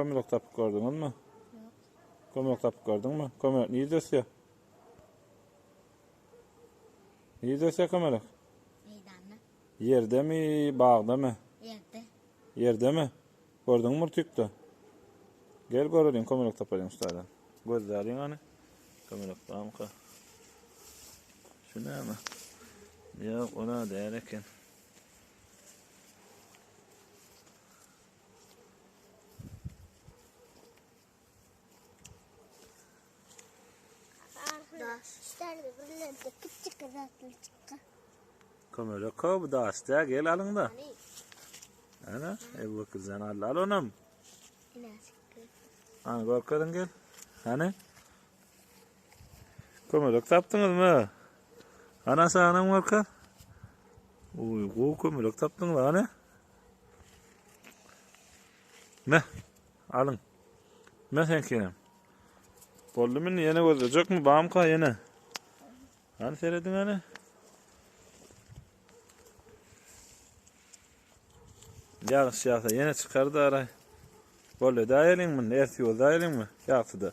kömürlük tapıp gördün mü? Yok. Kömürlük tapıp gördün mü? Kömürlük niye dösüyor? Niye dösüyor kömürlük? Meydanı. Yerde mi, bağda mı? Yerde. Yerde mi? Gördün mü tüktü? Gel görelim kömürlük tapalım ustadan. Gözlerin hani. Kömürlük bağımka. Şuna mı? Yok ona değerken. Kömürlük kov da hasta gel alın da. Hani Ana Ebu sen al al onam. Hani korkadın gel. Hani? Kömürlük taptınız mı? Anası anam korkar. Uy, bu kömürlük taptın mı hani? Ne? Alın. Ne sen kenem? Bollumun yine gözecek mi? Bağım ka yine. Hani seyredin hani? Yağış yağsa yine çıkardı aray. Bolle dayalın mı? Erti yol dayalın mı? Yağsı da.